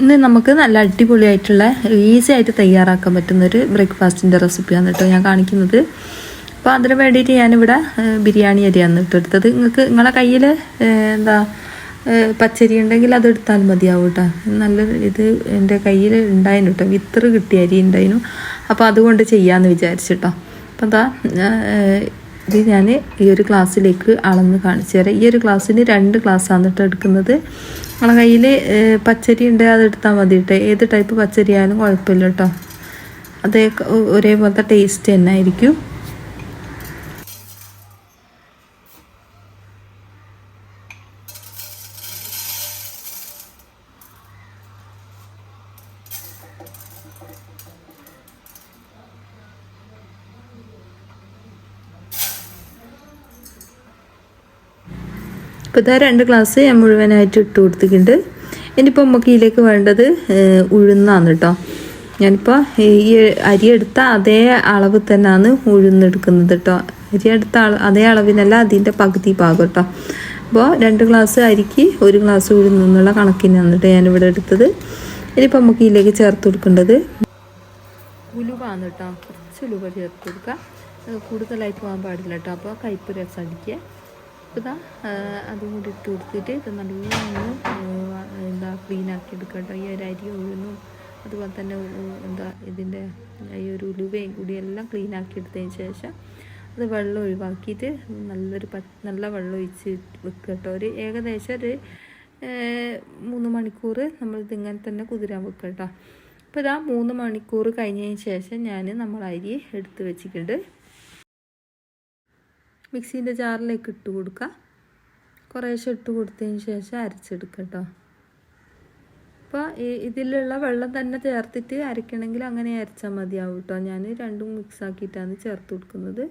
ഇന്ന് നമുക്ക് നല്ല അടിപൊളിയായിട്ടുള്ള ഈസി ആയിട്ട് തയ്യാറാക്കാൻ പറ്റുന്ന ഒരു ബ്രേക്ക്ഫാസ്റ്റിന്റെ റെസിപ്പിയാണ് കേട്ടോ ഞാൻ കാണിക്കുന്നത്. അപ്പോൾ അതിന് വേണ്ടിയിട്ട് ഞാനിവിടെ ബിരിയാണി അരിയാണ് കേട്ടോ എടുത്തത്. നിങ്ങൾക്ക് നിങ്ങളെ കയ്യിൽ എന്താ പച്ചരി ഉണ്ടെങ്കിൽ അത് എടുത്താൽ മതിയാവും കേട്ടോ. നല്ല ഇത് എന്റെ കയ്യിൽ ഉണ്ടായിരുന്നു കേട്ടോ. വിത്തറ് കിട്ടിയ അരി ഉണ്ടായിരുന്നു. അപ്പോൾ അതുകൊണ്ട് ചെയ്യാമെന്ന് വിചാരിച്ചിട്ടോ അപ്പോൾ എന്താ ഇത് ഞാൻ ഈ ഒരു ക്ലാസ്സിലേക്ക് അളന്ന് കാണിച്ചു തരാം. ഈ ഒരു ഗ്ലാസ്സിന് രണ്ട് ഗ്ലാസ്സാണ് കേട്ടോ എടുക്കുന്നത്. നമ്മളെ കയ്യിൽ പച്ചരി ഉണ്ട് അത് എടുത്താൽ മതി കേട്ടോ. ഏത് ടൈപ്പ് പച്ചരി ആയാലും കുഴപ്പമില്ല കേട്ടോ. അതേ ഒരേപോലത്തെ ടേസ്റ്റ് തന്നെ ആയിരിക്കും. ഇപ്പോൾ ഇതാ രണ്ട് ഗ്ലാസ് ഞാൻ മുഴുവനായിട്ട് ഇട്ട് കൊടുത്തിട്ടുണ്ട്. ഇനിയിപ്പോൾ നമുക്ക് ഇതിലേക്ക് വേണ്ടത് ഉഴുന്നാണ് കേട്ടോ. ഞാനിപ്പോൾ ഈ അരി എടുത്ത അതേ അളവ് തന്നെയാണ് ഉഴുന്നെടുക്കുന്നത് കേട്ടോ. അരി എടുത്ത അതേ അളവിനല്ല അതിന്റെ പകുതി ഭാഗം കേട്ടോ. അപ്പോൾ രണ്ട് ഗ്ലാസ് അരിക്ക് ഒരു ഗ്ലാസ് ഉഴുന്നുള്ള കണക്കിനാണ് കേട്ടോ ഞാനിവിടെ എടുത്തത്. ഇനിയിപ്പോൾ നമുക്ക് ഇതിലേക്ക് ചേർത്ത് കൊടുക്കേണ്ടത് ഉലുവാണ് കേട്ടോ. കുറച്ച് ഉലുവ ചേർത്ത് കൊടുക്കുക കൂടുതലായി പോകാൻ പാടില്ല കേട്ടോ. അപ്പോൾ കയ്പ്പ് രസം അടിക്കുക. അപ്പോൾ ഇതാ അതും കൂടി ഇട്ട് കൊടുത്തിട്ട് ഇത് നല്ലോണം എന്താ ക്ലീൻ ആക്കി എടുക്കുക കേട്ടോ ഈ ഒരു അരി ഉഴുന്നും അതുപോലെ തന്നെ എന്താ ഇതിന്റെ ഈ ഒരു ഉലുവയും കൂടി എല്ലാം ക്ലീൻ ആക്കി എടുത്തതിന് ശേഷം അത് വെള്ളം ഒഴിവാക്കിയിട്ട് നല്ലൊരു പ നല്ല വെള്ളം ഒഴിച്ച് വെക്കുക കേട്ടോ ഒരു ഏകദേശം ഒരു മൂന്ന് മണിക്കൂർ നമ്മളിത് ഇങ്ങനെ തന്നെ കുതിരാൻ വെക്കുക കേട്ടോ അപ്പോൾ ഇതാ മൂന്ന് മണിക്കൂർ കഴിഞ്ഞതിന് ശേഷം ഞാൻ നമ്മൾ അരി എടുത്ത് വെച്ചിട്ടുണ്ട്. മിക്സീന്റെ ജാറിലേക്ക് ഇട്ട് കൊടുക്കുക. കുറേശ്ശെ ഇട്ട് കൊടുത്തതിന് ശേഷം അരച്ചെടുക്കുക കേട്ടോ. അപ്പോൾ ഇതിലുള്ള വെള്ളം തന്നെ ചേർത്തിട്ട് അരയ്ക്കണമെങ്കിൽ അങ്ങനെ അരച്ചാൽ മതിയാവും കേട്ടോ. ഞാൻ രണ്ടും മിക്സ് ആക്കിയിട്ടാണ് ചേർത്ത് കൊടുക്കുന്നത്.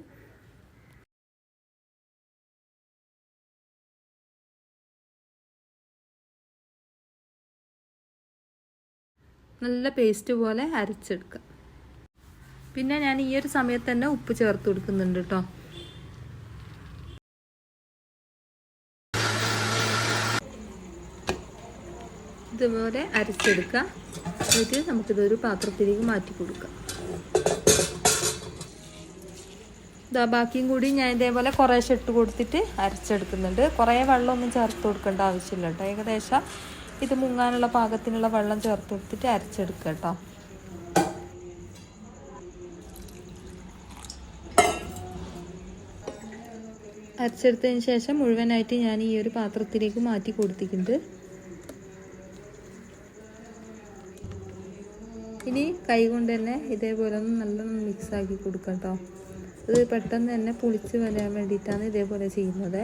നല്ല പേസ്റ്റ് പോലെ അരച്ചെടുക്കുക. പിന്നെ ഞാൻ ഈ ഒരു സമയത്ത് തന്നെ ഉപ്പ് ചേർത്ത് കൊടുക്കുന്നുണ്ട് കേട്ടോ. ഇതുപോലെ അരച്ചെടുക്കുക എന്നിട്ട് നമുക്കിതൊരു പാത്രത്തിലേക്ക് മാറ്റി കൊടുക്കാം. ഇതാ ബാക്കിയും കൂടി ഞാൻ ഇതേപോലെ കുറേശ്ശെ ഇട്ട് കൊടുത്തിട്ട് അരച്ചെടുക്കുന്നുണ്ട്. കുറേ വെള്ളമൊന്നും ചേർത്ത് കൊടുക്കേണ്ട ആവശ്യമില്ല കേട്ടോ. ഏകദേശം ഇത് മുങ്ങാനുള്ള പാകത്തിനുള്ള വെള്ളം ചേർത്ത് കൊടുത്തിട്ട് അരച്ചെടുക്കുക കേട്ടോ. അരച്ചെടുത്തതിന് ശേഷം മുഴുവനായിട്ട് ഞാൻ ഈ ഒരു പാത്രത്തിലേക്ക് മാറ്റി കൊടുത്തിട്ടുണ്ട്. ഇനി കൈ കൊണ്ട് തന്നെ ഇതേപോലെ ഒന്ന് നല്ലോണം മിക്സ് ആക്കി കൊടുക്കാം കേട്ടോ ഇത് പെട്ടെന്ന് തന്നെ പുളിച്ച് വരാൻ വേണ്ടിയിട്ടാണ് ഇതേപോലെ ചെയ്യുന്നത്.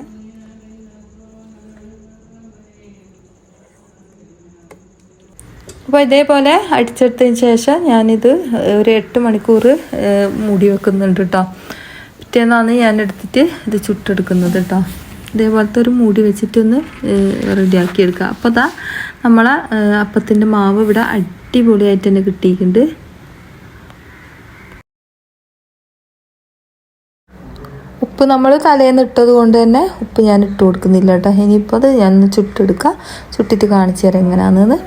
അപ്പോൾ ഇതേപോലെ അടിച്ചെടുത്തതിന് ശേഷം ഞാനിത് ഒരു എട്ട് മണിക്കൂർ മൂടി വെക്കുന്നുണ്ട് കേട്ടോ പിറ്റേന്നാണ് ഞാൻ എടുത്തിട്ട് ഇത് ചുട്ടെടുക്കുന്നത് കേട്ടോ ഇതേപോലത്തെ ഒരു മൂടി വെച്ചിട്ടൊന്ന് റെഡിയാക്കി എടുക്കുക അപ്പോൾ അതാ നമ്മളെ അപ്പത്തിന്റെ മാവ് ഇവിടെ അടിപൊളിയായിട്ട് തന്നെ കിട്ടിയിട്ടുണ്ട്. ഉപ്പ് നമ്മൾ തലേന്ന് ഇട്ടത് കൊണ്ട് തന്നെ ഉപ്പ് ഞാൻ ഇട്ട് കൊടുക്കുന്നില്ല കേട്ടോ. ഇനിയിപ്പോൾ അത് ഞാൻ ചുട്ടെടുക്കുക ചുട്ടിട്ട് കാണിച്ചു തരാം എങ്ങനെയാണെന്ന്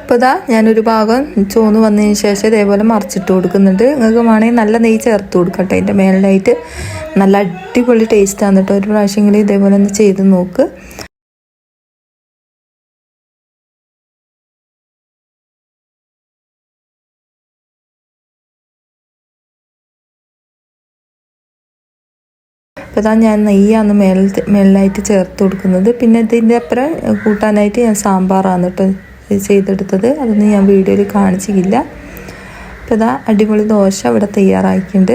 ഇപ്പോൾ ഇതാ ഞാനൊരു ഭാഗം ചോന്ന് വന്നതിന് ശേഷം ഇതേപോലെ മറിച്ചിട്ട് കൊടുക്കുന്നുണ്ട്. നിങ്ങൾക്ക് വേണമെങ്കിൽ നല്ല നെയ്യ് ചേർത്ത് കൊടുക്കട്ടെ അതിന്റെ മേളിലായിട്ട് നല്ല അടിപൊളി ടേസ്റ്റാണ് കേട്ടോ. ഒരു പ്രാവശ്യമെങ്കിലും ഇതേപോലെ ഒന്ന് ചെയ്ത് നോക്ക്. അപ്പോൾ ഞാൻ നെയ്യാണ് മേളിൽ മേളിലായിട്ട് ചേർത്ത് കൊടുക്കുന്നത്. പിന്നെ ഇതിന്റെ അപ്പുറം കൂട്ടാനായിട്ട് ഞാൻ സാമ്പാറാണ് കേട്ടോ ചെയ്തെടുത്തത്. അതൊന്നും ഞാൻ വീഡിയോയിൽ കാണിച്ചില്ല അപ്പോൾ ഇതാ അടിപൊളി ദോശ ഇവിടെ തയ്യാറാക്കിയിട്ടുണ്ട്.